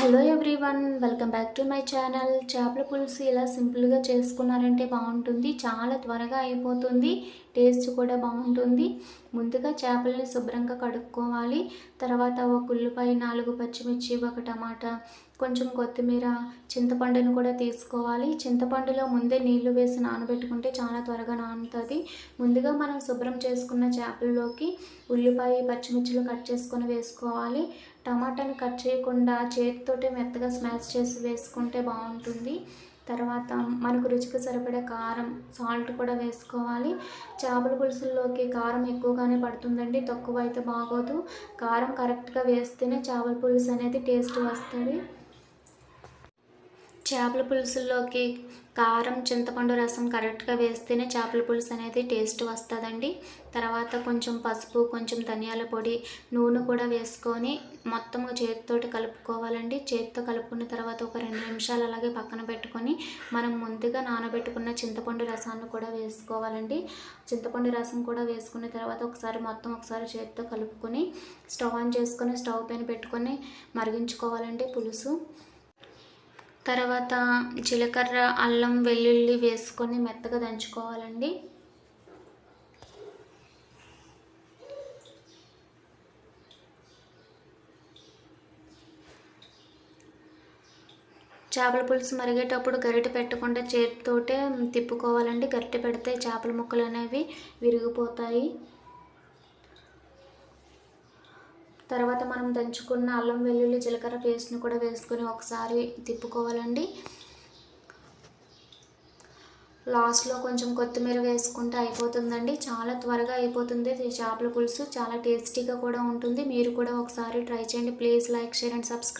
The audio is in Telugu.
Hello everyone welcome back to my channel. చేపల పులుసు ఇలా సింపుల్గా చేసుకున్నారంటే బాగుంటుంది. చాలా త్వరగా అయిపోతుంది. టేస్ట్ కూడా బాగుంటుంది. ముందుగా చేపల్ని శుభ్రంగా కడుక్కోవాలి. తర్వాత ఒక ఉల్లిపాయ నాలుగు పచ్చిమిర్చి ఒక టమాటా కొంచెం కొత్తిమీర చింతపండును కూడా తీసుకోవాలి. చింతపండులో ముందే నీళ్ళు వేసి నానబెట్టుకుంటే చాలా త్వరగా నానుతుంది. ముందుగా మనం శుభ్రం చేసుకున్న చేపల్లోకి ఉల్లిపాయ పచ్చిమిర్చిలు కట్ చేసుకొని వేసుకోవాలి. టమాటాని కట్ చేయకుండా చేతితోటే మెత్తగా స్మాష్ చేసి వేసుకుంటే బాగుంటుంది. తర్వాత మనకు రుచికి సరిపడే కారం సాల్ట్ కూడా వేసుకోవాలి. చేపల పులుసుల్లోకి కారం ఎక్కువగానే పడుతుందండి. తక్కువ అయితే బాగోదు. కారం కరెక్ట్గా వేస్తేనే చేపల పులుసు అనేది టేస్ట్ వస్తుంది. చేపల పులుసుల్లోకి కారం చింతపండు రసం కరెక్ట్గా వేస్తేనే చేపల పులుసు అనేది టేస్ట్ వస్తుందండి. తర్వాత కొంచెం పసుపు కొంచెం ధనియాల పొడి నూనె కూడా వేసుకొని మొత్తం చేతితోటి కలుపుకోవాలండి. చేతితో కలుపుకున్న తర్వాత ఒక రెండు నిమిషాలు అలాగే పక్కన పెట్టుకొని మనం ముందుగా నానబెట్టుకున్న చింతపండు రసాన్ని కూడా వేసుకోవాలండి. చింతపండు రసం కూడా వేసుకున్న తర్వాత ఒకసారి మొత్తం ఒకసారి చేతితో కలుపుకొని స్టవ్ ఆన్ చేసుకొని స్టవ్ పైన పెట్టుకొని మరిగించుకోవాలండి పులుసు. తర్వాత జీలకర్ర అల్లం వెల్లుల్లి వేసుకొని మెత్తగా దంచుకోవాలండి. చేపల పులుసు మరిగేటప్పుడు గరిటె పెట్టకుండా చేతితోటే తిప్పుకోవాలండి. గరిటె పెడితే చేపల ముక్కలు అనేవి విరిగిపోతాయి. తర్వాత మనం దంచుకున్న అల్లం వెల్లుల్లి జీలకర్ర పేస్ట్ని కూడా వేసుకొని ఒకసారి తిప్పుకోవాలండి. లాస్ట్లో కొంచెం కొత్తిమీర వేసుకుంటే అయిపోతుందండి. చాలా త్వరగా అయిపోతుంది. చేపల పులుసు చాలా టేస్టీగా కూడా ఉంటుంది. మీరు కూడా ఒకసారి ట్రై చేయండి. Please like share and subscribe.